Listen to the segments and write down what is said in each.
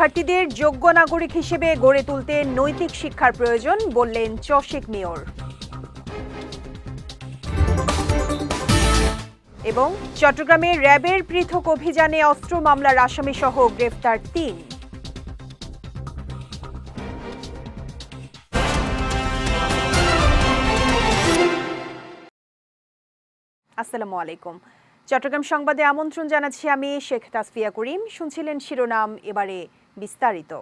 শিক্ষার্থীদের যোগ্য নাগরিক হিসেবে গড়ে তুলতে নৈতিক শিক্ষার প্রয়োজন বললেন চশিক মেয়র। এবং চট্টগ্রামে র্যাবের পৃথক অভিযানে অস্ত্র মামলার আসামি সহ গ্রেফতার তিন। আসসালামু আলাইকুম। চট্টগ্রাম সংবাদে আমন্ত্রণ জানাচ্ছি আমি শেখ তাসফিয়া করিম। শুনছিলেন শিরোনাম, এবারে বিস্তারিত।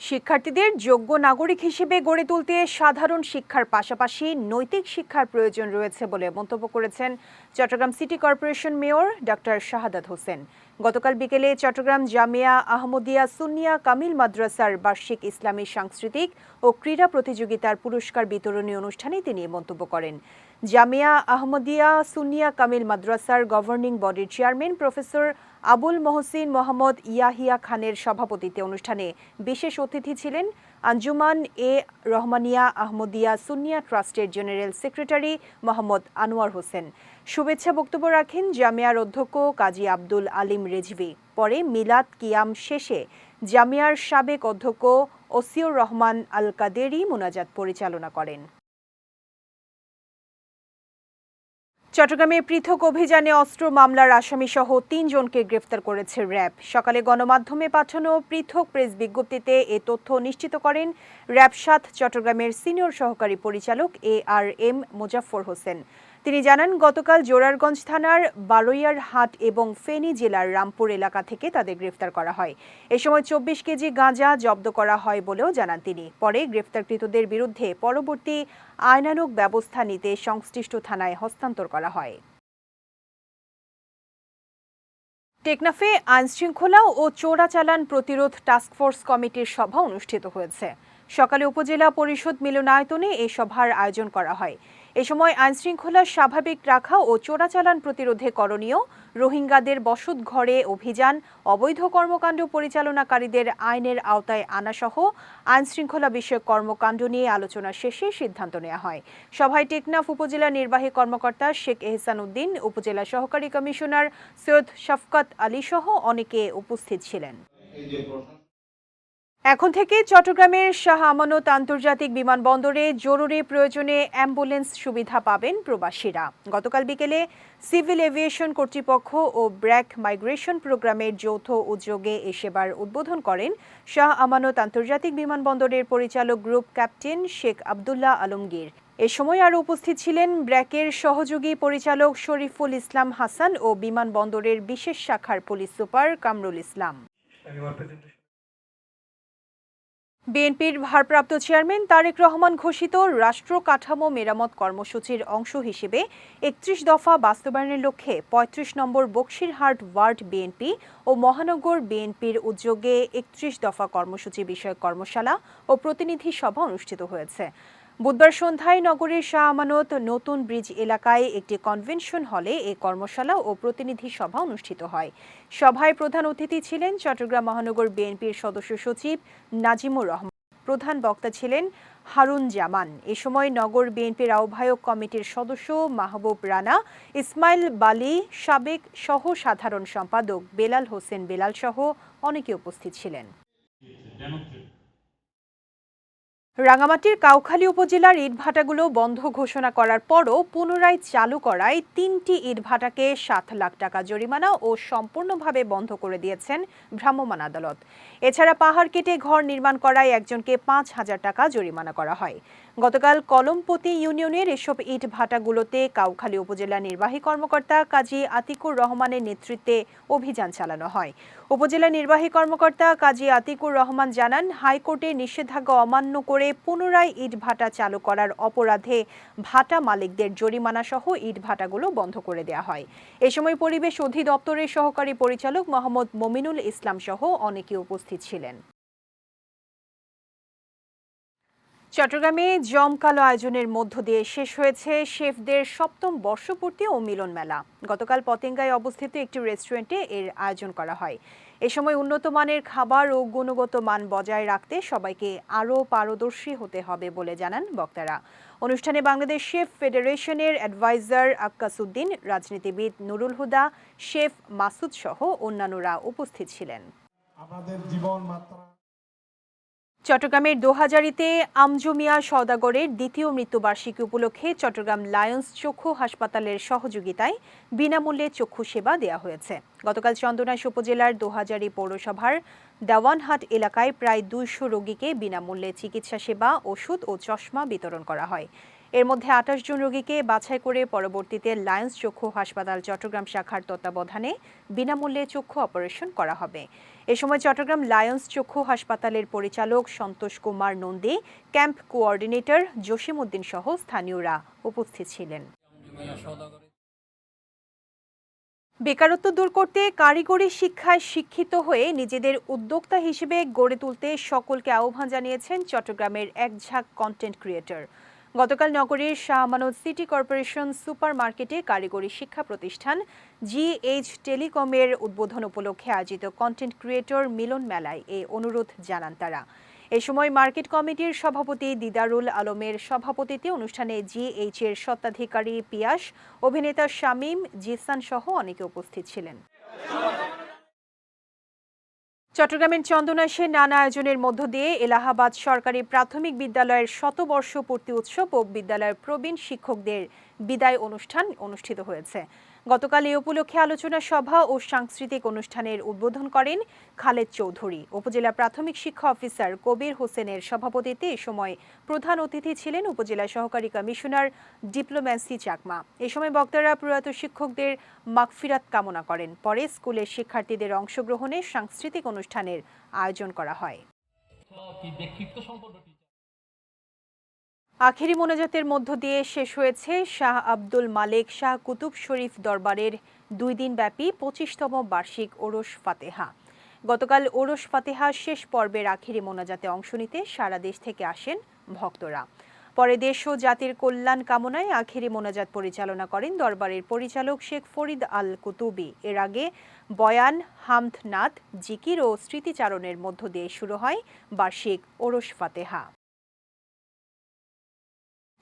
শিক্ষার্থীদের যোগ্য নাগরিক হিসেবে গড়ে তুলতে সাধারণ শিক্ষার পাশাপাশি নৈতিক শিক্ষার প্রয়োজন রয়েছে বলে মন্তব্য করেছেন Chattogram city corporation mayor doctor Shahadat Hossain. গতকাল বিকেলে চট্টগ্রাম জামিয়া আহমদিয়া সুনিয়া কামিল মাদ্রাসার বার্ষিক ইসলামী সাংস্কৃতিক ও ক্রীড়া প্রতিযোগিতার পুরস্কার বিতরণী অনুষ্ঠানে তিনি মন্তব্য করেন। জামিয়া আহমদিয়া সুনিয়া কামিল মাদ্রাসার গভর্নিং বডির চেয়ারম্যান প্রফেসর আবুল মহসিন মোহাম্মদ ইয়াহিয়া খানের সভাপতিত্বে অনুষ্ঠানে বিশেষ অতিথি ছিলেন আঞ্জুমান এ রহমানিয়া আহমদিয়া সুনিয়া ট্রাস্টের জেনারেল সেক্রেটারি মোহাম্মদ আনোয়ার হোসেন। শুভেচ্ছা বক্তব্য রাখেন জামিয়ার অধ্যক্ষ কাজী আব্দুল আলিম রেজভি। পরে মিলাদ কিয়াম শেষে জামিয়ার সাবেক অধ্যক্ষ ওসিউর রহমান আল কাদেরি মোনাজাত পরিচালনা করেন। চট্টগ্রামে পৃথক অভিযানে অস্ত্র মামলার আসামি সহ তিনজনকে গ্রেফতার করেছে র্যাব। সকালে গণমাধ্যমে পাঠানো পৃথক প্রেস বিজ্ঞপ্তিতে এ তথ্য নিশ্চিত করেন র্যাব সাত চট্টগ্রামের সিনিয়র সহকারী পরিচালক A R M Mozaffar Hossain. তিনি জানান, গতকাল জোরারগঞ্জ থানার বারৈয়ার হাট এবং ফেনী জেলার রামপুর এলাকা থেকে তাদের গ্রেফতার করা হয়। এ সময় চব্বিশ কেজি গাঁজা জব্দ করা হয় বলেও জানান তিনি। পরে গ্রেফতারকৃতদের বিরুদ্ধে পরবর্তী আইনানুগ ব্যবস্থা নিতে সংশ্লিষ্ট থানায় হস্তান্তর করা হয়। টেকনাফে আইনশৃঙ্খলা ও চোরাচালান প্রতিরোধ টাস্কফোর্স কমিটির সভা অনুষ্ঠিত হয়েছে। সকালে উপজেলা পরিষদ মিলনায়তনে এই সভার আয়োজন করা হয়। এ সময় আইনশৃঙ্খলা স্বাভাবিক রাখা ও চোরাচালান প্রতিরোধে করণীয়। রোহিঙ্গাদের বসত ঘরে অভিযান, অবৈধ কর্মকাণ্ড পরিচালনাকারীদের আইনের আওতায় আনাসহ আইনশৃঙ্খলা বিষয়ক কর্মকাণ্ড নিয়ে আলোচনা শেষে সিদ্ধান্ত নেওয়া হয়। সভায় টেকনাফ উপজেলা নির্বাহী কর্মকর্তা শেখ এহসান উদ্দিন, উপজেলা সহকারী কমিশনার সৈয়দ শফকত আলী সহ অনেকে উপস্থিত ছিলেন। এখন থেকে চট্টগ্রামের শাহ আমানত আন্তর্জাতিক বিমানবন্দরে জরুরি প্রয়োজনে অ্যাম্বুলেন্স সুবিধা পাবেন প্রবাসীরা। গতকাল বিকেলে সিভিল এভিয়েশন কর্তৃপক্ষ ও ব্র্যাক মাইগ্রেশন প্রোগ্রামের যৌথ উদ্যোগে এ সেবার উদ্বোধন করেন শাহ আমানত আন্তর্জাতিক বিমানবন্দরের পরিচালক গ্রুপ ক্যাপ্টেন শেখ আবদুল্লাহ আলমগীর। এ সময় আরও উপস্থিত ছিলেন ব্র্যাকের সহযোগী পরিচালক শরীফুল ইসলাম হাসান ও বিমানবন্দরের বিশেষ শাখার পুলিশ সুপার কামরুল ইসলাম। বিএনপির ভারপ্রাপ্ত চেয়ারম্যান তারেক রহমান ঘোষিত রাষ্ট্র কাঠামো মেরামত কর্মসূচির অংশ হিসেবে একত্রিশ দফা বাস্তবায়নের লক্ষ্যে ৩৫ নম্বর বক্সিরহাট ওয়ার্ড বিএনপি ও মহানগর বিএনপির উদ্যোগে একত্রিশ দফা কর্মসূচি বিষয়ক কর্মশালা ও প্রতিনিধি সভা অনুষ্ঠিত হয়েছে। বুধবার সন্ধ্যায় নগরীর শাহ আমানত নতুন ব্রিজ এলাকায় একটি কনভেনশন হলে এই কর্মশালা ও প্রতিনিধি সভা অনুষ্ঠিত হয়। সভায় প্রধান অতিথি ছিলেন চট্টগ্রাম মহানগর বিএনপির সদস্য সচিব নাজিমুর রহমান। প্রধান বক্তা ছিলেন হারুন জামান। এ সময় নগর বিএনপির আহ্বায়ক কমিটির সদস্য মাহবুব রানা, ইসমাইল বালি, সাবেক সহ সাধারণ সম্পাদক বেলাল হোসেন বেলাল সহ অনেকে উপস্থিত ছিলেন। রাঙামাটির কাউখালী উপজেলার ইটভাটাগুলো বন্ধ ঘোষণা করার পরও পুনরায় চালু করায় তিনটি ইটভাটাকে সাত লাখ টাকা জরিমানা ও সম্পূর্ণভাবে বন্ধ করে দিয়েছেন ভ্রাম্যমাণ আদালত। এছাড়া পাহাড় কেটে ঘর নির্মাণ করায় একজনকে পাঁচ হাজার টাকা জরিমানা করা হয়। গতকাল কলমপতি ইউনিয়নের এসব ইট ভাটাগুলোতে কাউখালী উপজেলা নির্বাহী কর্মকর্তা কাজী আতিকুর রহমানের নেতৃত্বে অভিযান চালানো হয়। উপজেলা নির্বাহী কর্মকর্তা কাজী আতিকুর রহমান জানান, হাইকোর্টে নিষেধাজ্ঞা অমান্য করে পুনরায় ইট ভাটা চালু করার অপরাধে ভাটা মালিকদের জরিমানা সহ ইট ভাটাগুলো বন্ধ করে দেওয়া হয়। এ সময় পরিবেশ অধিদপ্তরের সহকারী পরিচালক মোহাম্মদ মমিনুল ইসলাম সহ অনেকে উপস্থিত ছিলেন। চট্টগ্রামে জমকালো আয়োজনের মধ্য দিয়ে শেষ হয়েছে শেফদের সপ্তম বর্ষপূর্তি ও মিলন মেলা। গতকাল পতেঙ্গায় অবস্থিত একটি রেস্টুরেন্টে এর আয়োজন করা হয়। এ সময় উন্নত মানের খাবার ও গুণগত মান বজায় রাখতে সবাইকে আরও পারদর্শী হতে হবে বলে জানান বক্তারা। অনুষ্ঠানে বাংলাদেশ শেফ ফেডারেশনের অ্যাডভাইজার আক্কাসুদ্দিন রাজনীতিবিদ নুরুল হুদা, শেফ মাসুদ সহ অন্যান্যরা উপস্থিত ছিলেন। আমাদের জীবন মাত্রা চট্টগ্রামের দোহাজারিতে আমজমিয়া সওদাগরের দ্বিতীয় মৃত্যুবার্ষিকী উপলক্ষে চট্টগ্রাম লায়ন্স চক্ষু হাসপাতালের সহযোগিতায় বিনামূল্যে চক্ষু সেবা দেওয়া হয়েছে। গতকাল চন্দনাইশ উপজেলার দোহাজারি পৌরসভার দেওয়ানহাট এলাকায় প্রায় দুইশো রোগীকে বিনামূল্যে চিকিৎসা সেবা, ওষুধ ও চশমা বিতরণ করা হয়। এর মধ্যে আঠাশ জন রোগীকে বাছাই করে পরবর্তীতে লায়ন্স চক্ষু হাসপাতাল চট্টগ্রাম শাখার তত্ত্বাবধানে বিনামূল্যে চক্ষু অপারেশন করা হবে। এ সময় চট্টগ্রাম লায়ন্স চক্ষু হাসপাতালের পরিচালক সন্তোষ কুমার নন্দী, ক্যাম্প কোঅর্ডিনেটর জসিম উদ্দিন সহ স্থানীয়রা উপস্থিত ছিলেন। বেকারত্ব দূর করতে কারিগরি শিক্ষায় শিক্ষিত হয়ে নিজেদের উদ্যোক্তা হিসেবে গড়ে তুলতে সকলকে আহ্বান জানিয়েছেন চট্টগ্রামের এক ঝাঁক কন্টেন্ট ক্রিয়েটর গতকাল নগরীর Shah Amanat city corporation super মার্কেটে কারিগরি শিক্ষা প্রতিষ্ঠান জিএইচ টেলিকমের উদ্বোধন উপলক্ষে আয়োজিত কন্টেন্ট ক্রিয়েটর মিলন মেলায় এ অনুরোধ জানান তারা। এ সময় মার্কেট কমিটির সভাপতি দিদারুল আলমের সভাপতিত্বে অনুষ্ঠানে জিএইচ এর স্বত্বাধিকারী পিয়াস, অভিনেতা শামীম জিসান সহ অনেকে উপস্থিত ছিলেন। চট্টগ্রামের চন্দনাশে নানা আয়োজনের মধ্য দিয়ে এলাহাবাদ সরকারি প্রাথমিক বিদ্যালয়ের শতবর্ষ পূর্তি উৎসব ও বিদ্যালয়ের প্রবীণ শিক্ষকদের বিদায় অনুষ্ঠান অনুষ্ঠিত হয়েছে। গতকাল এই উপলক্ষে আলোচনা সভা ও সাংস্কৃতিক অনুষ্ঠানের উদ্বোধন করেন খালেদ চৌধুরী। উপজেলা প্রাথমিক শিক্ষা অফিসার কবির হোসেনের সভাপতিত্বে এ সময় প্রধান অতিথি ছিলেন উপজেলা সহকারী কমিশনার ডিপ্লোম্যাসি চাকমা। এ সময় বক্তারা প্রয়াত শিক্ষকদের মাগফিরাত কামনা করেন। পরে স্কুলের শিক্ষার্থীদের অংশগ্রহণে সাংস্কৃতিক অনুষ্ঠানের আয়োজন করা হয়। আখেরি মোনাজাতের মধ্য দিয়ে শেষ হয়েছে শাহ আব্দুল মালেক শাহ কুতুব শরীফ দরবারের দুই দিন ব্যাপী পঁচিশতম বার্ষিক ওরস ফাতেহা। গতকাল ওরস ফাতেহা শেষ পর্বের আখেরি মোনাজাতে অংশ নিতে সারা দেশ থেকে আসেন ভক্তরা। পরে দেশ ও জাতির কল্যাণ কামনায় আখেরি মোনাজাত পরিচালনা করেন দরবারের পরিচালক শেখ ফরিদ আল কুতুবি। এর আগে বয়ান হামদ নাথ জিকির ও স্মৃতিচারণের মধ্য দিয়ে শুরু হয় বার্ষিক ওরস ফাতেহা।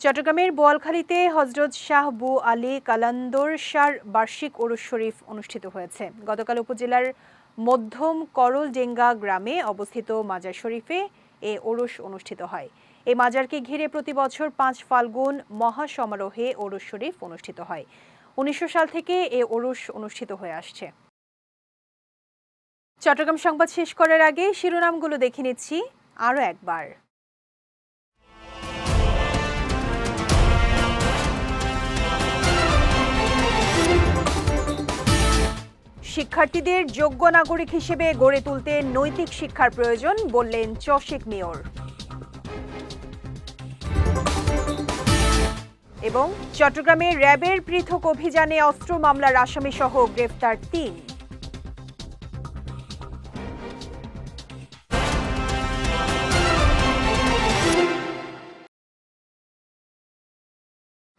চট্টগ্রামের বোয়ালখালীতে হজরত শাহ বু আলী কালান্দর শাহর বার্ষিক ওরস শরীফ অনুষ্ঠিত হয়েছে। গতকাল উপজেলার মধ্যম করলডেঙ্গা গ্রামে অবস্থিত মাজার শরীফে এ ওরস অনুষ্ঠিত হয়। এই মাজারকে ঘিরে প্রতি বছর পাঁচ ফাল্গুন মহা সমারোহে ওরস শরীফ অনুষ্ঠিত হয়। উনিশশো সাল থেকে এ ওরস অনুষ্ঠিত হয়ে আসছে। চট্টগ্রাম সংবাদ শেষ করার আগে শিরোনামগুলো দেখে নিচ্ছি আরও একবার। শিক্ষার্থীদের যোগ্য নাগরিক হিসেবে গড়ে তুলতে নৈতিক শিক্ষার প্রয়োজন বললেন চশেক মেয়র। এবং চট্টগ্রামে র্যাবের পৃথক অভিযানে অস্ত্র মামলার আসামি সহ গ্রেফতার তিন।